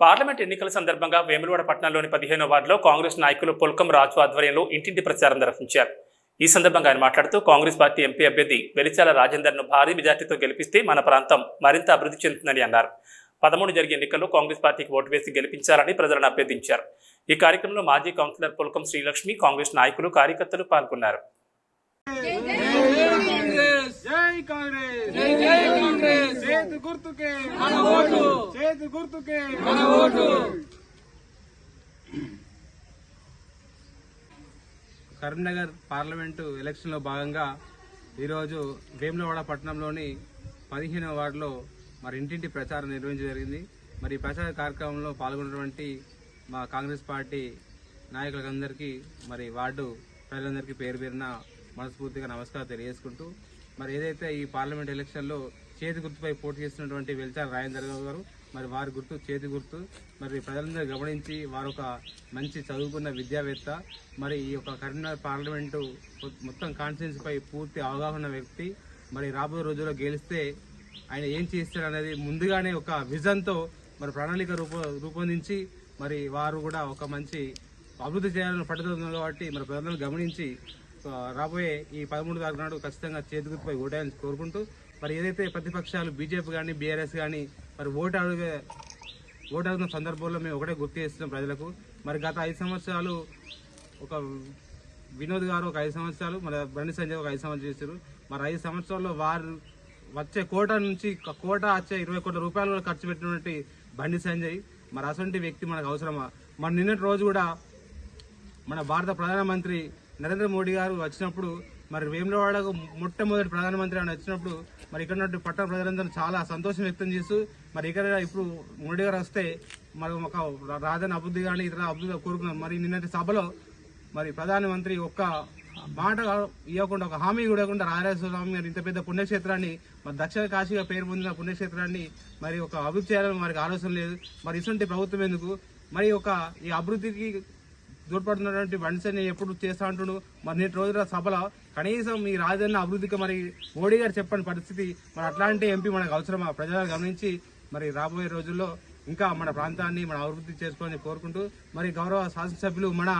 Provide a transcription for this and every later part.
Parliament ఎన్నికల సందర్భంగా వేములవాడ పట్టణంలోని పదిహేనో వార్డులో కాంగ్రెస్ నాయకులు పుల్కం రాజు ఆధ్వర్యంలో ఇంటింటి ప్రచారం నిర్వహించారు. ఈ సందర్భంగా ఆయన మాట్లాడుతూ కాంగ్రెస్ పార్టీ ఎంపీ అభ్యర్థి వెలిచాల రాజేందర్ను భారీ మెజార్టీతో గెలిపిస్తే మన ప్రాంతం మరింత అభివృద్ధి చెందుతుందని అన్నారు. పదమూడు జరిగే ఎన్నికల్లో కాంగ్రెస్ పార్టీకి ఓటు వేసి గెలిపించాలని ప్రజలను అభ్యర్థించారు. ఈ కార్యక్రమంలో మాజీ కౌన్సిలర్ పుల్కం శ్రీలక్ష్మి కాంగ్రెస్ నాయకులు కార్యకర్తలు పాల్గొన్నారు. చేతు గుర్తుకే. మన ఓటు. చేతు గుర్తుకే. మన ఓటు. కరీంనగర్ పార్లమెంటు ఎలక్షన్లో భాగంగా ఈరోజు వేములవాడ పట్టణంలోని పదిహేనవ వార్డులో మరి ఇంటింటి ప్రచారం నిర్వహించడం జరిగింది. మరి ఈ ప్రచార కార్యక్రమంలో పాల్గొన్నటువంటి మా కాంగ్రెస్ పార్టీ నాయకులందరికీ మరి వార్డు ప్రజలందరికీ పేరు పేరున మనస్ఫూర్తిగా నమస్కారం తెలియజేసుకుంటూ మరి ఏదైతే ఈ పార్లమెంట్ ఎలక్షన్లో చేతి గుర్తుపై పోటీ చేస్తున్నటువంటి వెలిచాల రాజేందర్ గారు మరి వారి గుర్తు చేతి గుర్తు మరి ప్రజలందరూ గమనించి వారు ఒక మంచి చదువుకున్న విద్యావేత్త మరి ఈ యొక్క కరీంనగర్ పార్లమెంటు మొత్తం కాన్స్టిట్యున్సీ పై పూర్తి అవగాహన వ్యక్తి మరి రాబోయే రోజుల్లో గెలిస్తే ఆయన ఏం చేస్తాడు అనేది ముందుగానే ఒక విజన్తో మరి ప్రణాళిక రూప రూపొందించి మరి వారు కూడా ఒక మంచి అభివృద్ధి చేయాలని పట్టుదల కాబట్టి మరి ప్రజలను గమనించి రాబోయే ఈ పదమూడు తారీఖు నాడు ఖచ్చితంగా చేతి గుర్తుపై ఓటేయాలని కోరుకుంటూ మరి ఏదైతే ప్రతిపక్షాలు బీజేపీ కానీ బీఆర్ఎస్ కానీ మరి ఓటు అడిగే ఓటు అడుగుతున్న సందర్భంలో మేము ఒకటే గుర్తు చేస్తున్నాం ప్రజలకు. మరి గత ఐదు సంవత్సరాలు ఒక వినోద్ గారు ఒక ఐదు సంవత్సరాలు మరి బండి సంజయ్ ఒక ఐదు సంవత్సరాలు చేశారు. మరి ఐదు సంవత్సరాల్లో వారు వచ్చే కోట నుంచి కోట వచ్చే ఇరవై కోట్ల రూపాయలు కూడా ఖర్చు పెట్టినటువంటి బండి సంజయ్. మరి అటువంటి వ్యక్తి మనకు అవసరమా? మరి నిన్నటి రోజు కూడా మన భారత ప్రధానమంత్రి నరేంద్ర మోడీ గారు వచ్చినప్పుడు మరి వేములవాడకు మొట్టమొదటి ప్రధానమంత్రి ఆయన వచ్చినప్పుడు మరి ఇక్కడ ఉన్నటువంటి పట్టణ ప్రజలందరూ చాలా సంతోషం వ్యక్తం చేస్తూ మరి ఇక్కడ ఇప్పుడు మోడీ గారు వస్తే మరి ఒక రాజధాని అభివృద్ధి కానీ ఇతర అభివృద్ధి కోరుకున్నాం మరి నిన్నటి సభలో మరి ప్రధానమంత్రి ఒక్క మాట ఇవ్వకుండా ఒక హామీ కూడా ఇవ్వకుండా రాజరాజేశ్వర స్వామి గారు ఇంత పెద్ద పుణ్యక్షేత్రాన్ని మరి దక్షిణ కాశీగా పేరు పొందిన పుణ్యక్షేత్రాన్ని మరి ఒక అభివృద్ధి చేయాలని వారికి ఆలోచన లేదు. మరి ఇటువంటి ప్రభుత్వం ఎందుకు? మరి ఒక ఈ అభివృద్ధికి దూరపడుతున్నటువంటి బండిసని ఎప్పుడు చేస్తా అంటుడు? మరి నేటి రోజుల సభలో కనీసం ఈ రాజధాని అభివృద్ధికి మరి మోడీ గారు చెప్పని పరిస్థితి మరి అట్లాంటి ఎంపీ మనకు అవసరమా? ప్రజలు గమనించి మరి రాబోయే రోజుల్లో ఇంకా మన ప్రాంతాన్ని మన అభివృద్ధి చేసుకోవాలని కోరుకుంటూ మరి గౌరవ శాసనసభ్యులు మన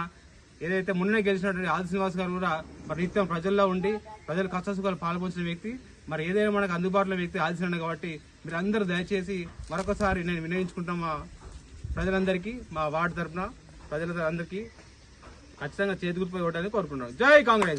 ఏదైతే మొన్న గెలిచినటువంటి ఆది శ్రీనివాస్ గారు కూడా మరి నిత్యం ప్రజల్లో ఉండి ప్రజల కష్టసుఖాలు పాల్పొంచిన వ్యక్తి. మరి ఏదైనా మనకు అందుబాటులో వ్యక్తి ఆదిశ్రణ కాబట్టి మీరు అందరూ దయచేసి మరొకసారి నేను వినియోగించుకుంటాం మా ప్రజలందరికీ మా వార్డు తరపున ప్రజలందరికీ ఖచ్చితంగా చేతి గుర్తుపై ఇవ్వడానికి కోరుకుంటున్నాను. జై కాంగ్రెస్!